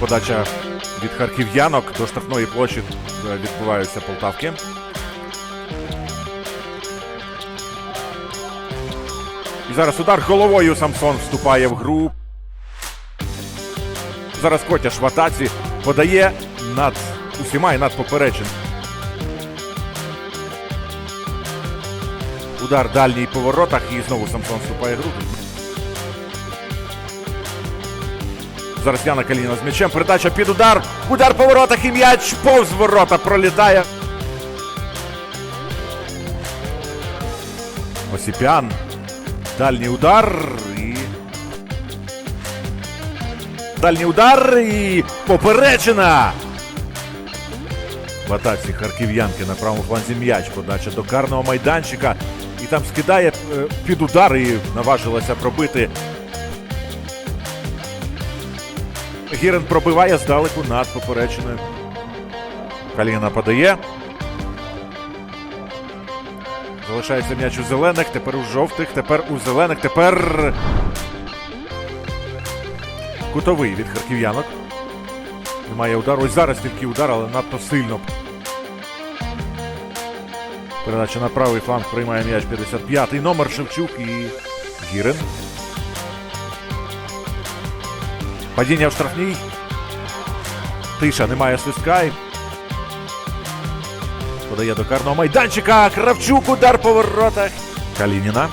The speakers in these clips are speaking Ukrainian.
подача від харків'янок до штрафної площі е, відбуваються полтавки. І зараз удар головою Самсон вступає в гру. Зараз Котяш в атаці подає над усіма і над поперечин. Удар дальній по воротах і знову Самсон вступає в гру. Зараз Яна Каліна з м'ячем. Передача під удар. Удар по воротах і м'яч повз ворота пролітає. Осіпян. Дальній удар і. Дальній удар і поперечина. В атаці харків'янки на правому фланзі м'яч. Подача до карного майданчика. І там скидає е, під удар і наважилася пробити. Гірен пробиває здалеку над поперечиною. Каліна подає. Залишається м'яч у зелених, тепер у жовтих, тепер у зелених, тепер. Кутовий від харків'янок. Немає удару. Ось зараз тільки удар, але надто сильно. Передача на правий фланг приймає м'яч 55-й номер Шевчук і Гірен. Падіння в штрафній. Тиша, немає свистка. Подає до карного майданчика. Кравчук удар по воротах. Калініна.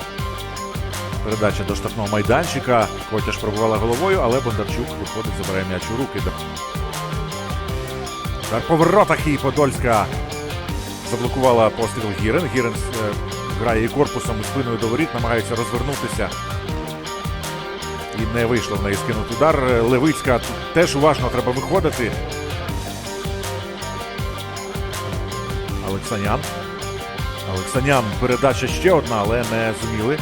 Передача до штрафного майданчика. Котяш пробувала головою, але Бондарчук виходить, забирає м'яч у руки. Удар по воротах і Подольська заблокувала постріл Гірен. Гірен е, грає і корпусом, і спиною до воріт, намагається розвернутися. І не вийшло в неї скинути удар. Левицька тут теж уважно треба виходити. Олексанян. Олексанян. Передача ще одна, але не зуміли.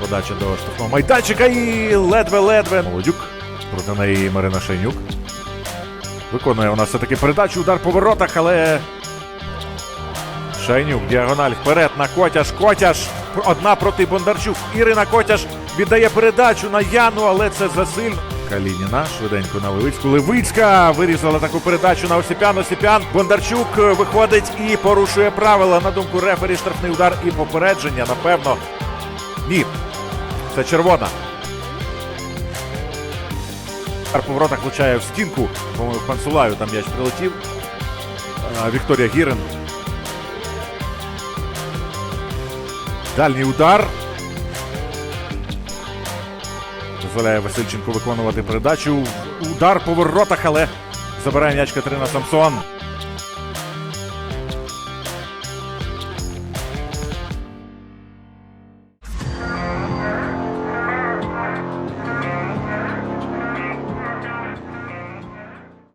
Подача до штрафного майданчика і ледве-ледве. Молодюк. Проти неї Марина Шейнюк. Виконує вона все-таки передачу. Удар по воротах, але. Шайнюк, діагональ вперед на Котяш. Котяш. Одна проти Бондарчук. Ірина Котяш віддає передачу на Яну, але це засильно. Калініна швиденько на Левицьку. Левицька вирізала таку передачу на Осіпян. Осіпян. Бондарчук виходить і порушує правила. На думку рефері, штрафний удар і попередження. Напевно. Ні. Це червона. Удар по влучає в стінку. По-моєму, Пансулаю там м'яч прилетів. Вікторія Гірен. Дальній удар. Дозволяє Васильченко виконувати передачу. Удар по воротах, але забирає м'яч Катерина Самсон.